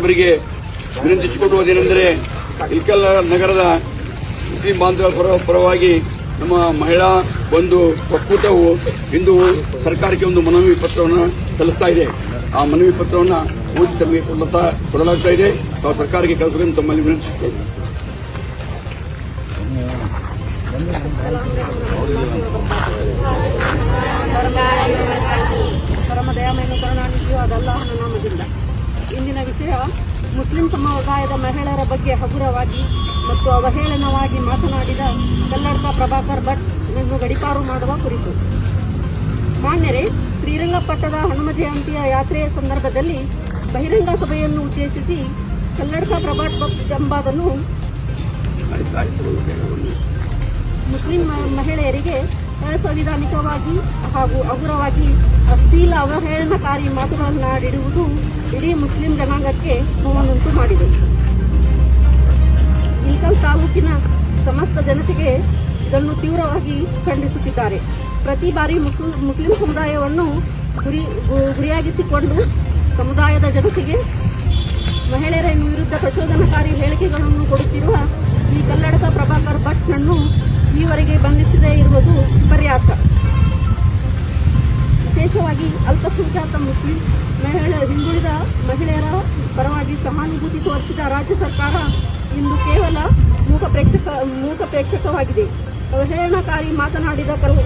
ಸಾಹೇಬರಿಗೆ ವಿನಂತಿಸಿಕೊಳ್ಳುವುದೇನೆಂದರೆ ಇಲ್ಕಲ್ ನಗರದ ಮುಸ್ಲಿಂ ಬಾಂಧವರ ಪರ ಪರವಾಗಿ ನಮ್ಮ ಮಹಿಳಾ ಒಂದು ಒಕ್ಕೂಟವು ಇಂದು ಸರ್ಕಾರಕ್ಕೆ ಒಂದು ಮನವಿ ಪತ್ರವನ್ನು ಸಲ್ಲಿಸ್ತಾ ಇದೆ. ಆ ಮನವಿ ಪತ್ರವನ್ನು ಓದಿ ತಮಗೆ ಕೊಡ್ಲತ್ತಾ ಕೊಡಲಾಗ್ತಾ ಇದೆ. ತಾವು ಸರ್ಕಾರಕ್ಕೆ ಕಳಿಸಬೇಕು ತಮ್ಮಲ್ಲಿ ವಿನಂತಿಸುತ್ತೇವೆ. ಪರಮ ದಯಾಮಯನು ಕರುಣಾನಿಧಿಯು ಅದಲ್ಲ ಇಂದಿನ ವಿಷಯ ಮುಸ್ಲಿಂ ಸಮುದಾಯದ ಮಹಿಳೆಯರ ಬಗ್ಗೆ ಹಗುರವಾಗಿ ಮತ್ತು ಅವಹೇಳನವಾಗಿ ಮಾತನಾಡಿದ ಕಲ್ಲಡ್ಕ ಪ್ರಭಾಕರ್ ಭಟ್ ಇದನ್ನು ಗಡಿಪಾರು ಮಾಡುವ ಕುರಿತು. ಮಾನ್ಯರೇ ಶ್ರೀರಂಗಪಟ್ಟದ ಹನುಮ ಜಯಂತಿಯ ಯಾತ್ರೆಯ ಸಂದರ್ಭದಲ್ಲಿ ಬಹಿರಂಗ ಸಭೆಯನ್ನು ಉದ್ದೇಶಿಸಿ ಕಲ್ಲಡ್ಕ ಪ್ರಭಾಟ್ ಭಟ್ ಎಂಬಾದನ್ನು ಮುಸ್ಲಿಂ ಮಹಿಳೆಯರಿಗೆ ಅಸಂವಿಧಾನಿಕವಾಗಿ ಹಾಗೂ ಹಗುರವಾಗಿ ಅಶ್ಲೀಲ ಅವಹೇಳನಕಾರಿ ಮಾತುಗಳನ್ನಾಡಿಡುವುದು ಇಡೀ ಮುಸ್ಲಿಂ ಜನಾಂಗಕ್ಕೆ ನೋವನ್ನುಂಟು ಮಾಡಿದೆ. ಇಲ್ಕಲ್ ತಾಲೂಕಿನ ಸಮಸ್ತ ಜನತೆಗೆ ಇದನ್ನು ತೀವ್ರವಾಗಿ ಖಂಡಿಸುತ್ತಿದ್ದಾರೆ. ಪ್ರತಿ ಬಾರಿ ಮುಸ್ಲಿಂ ಮುಸ್ಲಿಂ ಸಮುದಾಯವನ್ನು ಗುರಿ ಗುರಿಯಾಗಿಸಿಕೊಂಡು ಸಮುದಾಯದ ಜನತೆಗೆ ಮಹಿಳೆಯರ ವಿರುದ್ಧ ಪ್ರಚೋದನಕಾರಿ ಹೇಳಿಕೆಗಳನ್ನು ಕೊಡುತ್ತಿರುವ ಈ ಕನ್ನಡಕ ಪ್ರಭಾಕರ್ ಭಟ್ನನ್ನು ಈವರೆಗೆ ಬಂಧಿಸದೇ ಇರುವುದು ವಿಪರ್ಯಾಸ. ವಿಶೇಷವಾಗಿ ಅಲ್ಪಸಂಖ್ಯಾತ ಮುಸ್ಲಿಂ ಮಹಿಳೆ ಹಿಂದುಳಿದ ಮಹಿಳೆಯರ ಪರವಾಗಿ ಸಹಾನುಭೂತಿ ತೋರಿಸಿದ ರಾಜ್ಯ ಸರ್ಕಾರ ಇಂದು ಕೇವಲ ಮೂಕ ಪ್ರೇಕ್ಷಕ, ಮೂಕ ಪ್ರೇಕ್ಷಕವಾಗಿದೆ. ಅವಹೇಳನಕಾರಿ ಮಾತನಾಡಿದ ಕಲ್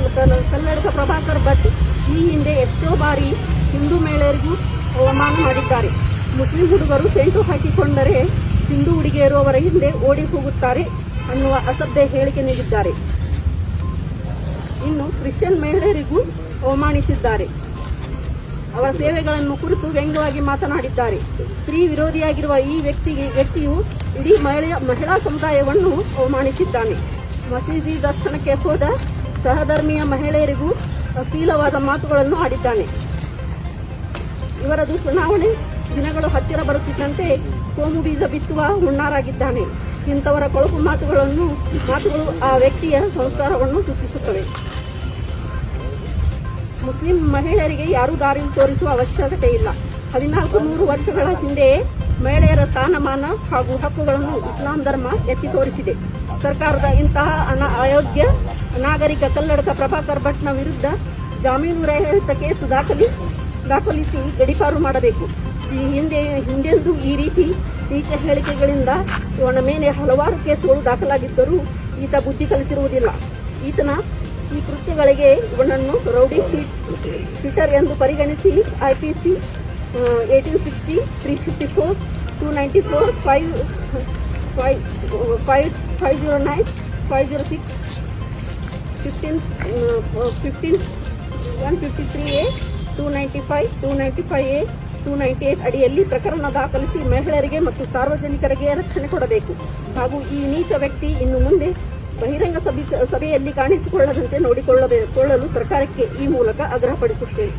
ಪ್ರಭಾಕರ್ ಭಟ್ ಈ ಹಿಂದೆ ಎಷ್ಟೋ ಬಾರಿ ಹಿಂದೂ ಮಹಿಳೆಯರಿಗೂ ಅವಮಾನ ಮಾಡಿದ್ದಾರೆ. ಮುಸ್ಲಿಂ ಹುಡುಗರು ಸೆಂಟು ಹಾಕಿಕೊಂಡರೆ ಹಿಂದೂ ಹುಡುಗಿಯರು ಅವರ ಹಿಂದೆ ಓಡಿ ಹೋಗುತ್ತಾರೆ ಅನ್ನುವ ಅಸಭ್ಯ ಹೇಳಿಕೆ ನೀಡಿದ್ದಾರೆ. ಇನ್ನು ಕ್ರಿಶ್ಚಿಯನ್ ಮಹಿಳೆಯರಿಗೂ ಅವಮಾನಿಸಿದ್ದಾರೆ. ಅವರ ಸೇವೆಗಳನ್ನು ಕುರಿತು ವ್ಯಂಗ್ಯವಾಗಿ ಮಾತನಾಡಿದ್ದಾರೆ. ಸ್ತ್ರೀ ವಿರೋಧಿಯಾಗಿರುವ ಈ ವ್ಯಕ್ತಿಗೆ ವ್ಯಕ್ತಿಯು ಇಡೀ ಮಹಿಳೆಯ ಮಹಿಳಾ ಸಮುದಾಯವನ್ನು ಅವಮಾನಿಸಿದ್ದಾನೆ. ಮಸೀದಿ ದರ್ಶನಕ್ಕೆ ಹೋದ ಸಹಧರ್ಮೀಯ ಮಹಿಳೆಯರಿಗೂ ಅಶೀಲವಾದ ಮಾತುಗಳನ್ನು ಆಡಿದ್ದಾನೆ. ಇವರದು ಚುನಾವಣೆ ದಿನಗಳು ಹತ್ತಿರ ಬರುತ್ತಿದ್ದಂತೆ ಕೋಮು ಬೀಜ ಬಿತ್ತುವ ಹುಣ್ಣಾರಾಗಿದ್ದಾನೆ ಇಂಥವರ ಕೊಳಕು ಮಾತುಗಳನ್ನು, ಮಾತುಗಳು ಆ ವ್ಯಕ್ತಿಯ ಸಂಸ್ಕಾರವನ್ನು ಸೂಚಿಸುತ್ತವೆ. ಮುಸ್ಲಿಂ ಮಹಿಳೆಯರಿಗೆ ಯಾರೂ ದಾರಿ ತೋರಿಸುವ ಅವಶ್ಯಕತೆ ಇಲ್ಲ. ಹದಿನಾಲ್ಕು ನೂರು ವರ್ಷಗಳ ಹಿಂದೆಯೇ ಮಹಿಳೆಯರ ಸ್ಥಾನಮಾನ ಹಾಗೂ ಹಕ್ಕುಗಳನ್ನು ಇಸ್ಲಾಂ ಧರ್ಮ ಎತ್ತಿ ತೋರಿಸಿದೆ. ಸರ್ಕಾರದ ಇಂತಹ ಅನ ಅಯೋಗ್ಯ ನಾಗರಿಕ ಕಲ್ಲಡಕ ಪ್ರಭಾಕರ್ ಭಟ್ನ ವಿರುದ್ಧ ಜಾಮೀನು ರಹಿತ ಕೇಸು ದಾಖಲಿ ದಾಖಲಿಸಿ ಗಡಿಪಾರು ಮಾಡಬೇಕು. ಈ ಹಿಂದೆ ಹಿಂದೆಂದೂ ಈ ರೀತಿ ನೀಚ ಹೇಳಿಕೆಗಳಿಂದ ಇವನ ಮೇಲೆ ಹಲವಾರು ಕೇಸುಗಳು ದಾಖಲಾಗಿದ್ದರೂ ಈತ ಬುದ್ಧಿ ಕಲಿತಿರುವುದಿಲ್ಲ. ಈತನ ಈ ಕೃತ್ಯಗಳಿಗೆ ಇವನನ್ನು ರೌಡಿ ಶೀಟ್ ಶೀಟರ್ ಎಂದು ಪರಿಗಣಿಸಿ I P C eighteen sixty three fifty four two ninety four five five five five zero nine five zero six fifteen fifteen one fifty three A two ninety five two ninety five A two ninety eight ಅಡಿಯಲ್ಲಿ ಪ್ರಕರಣ ದಾಖಲಿಸಿ ಮಹಿಳೆಯರಿಗೆ ಮತ್ತು ಸಾರ್ವಜನಿಕರಿಗೆ ರಕ್ಷಣೆ ಕೊಡಬೇಕು. ಹಾಗೂ ಈ ನೀಚ ವ್ಯಕ್ತಿ ಇನ್ನು ಮುಂದೆ ಬಹಿರಂಗ ಸಭೆ ಸಭೆಯಲ್ಲಿ ಕಾಣಿಸಿಕೊಳ್ಳದಂತೆ ನೋಡಿಕೊಳ್ಳಬೇಕು ಕೊಳ್ಳಲು ಸರ್ಕಾರಕ್ಕೆ ಈ ಮೂಲಕ ಆಗ್ರಹಪಡಿಸುತ್ತೇನೆ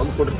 ಒಂದು ಕೊಡ್ರಿ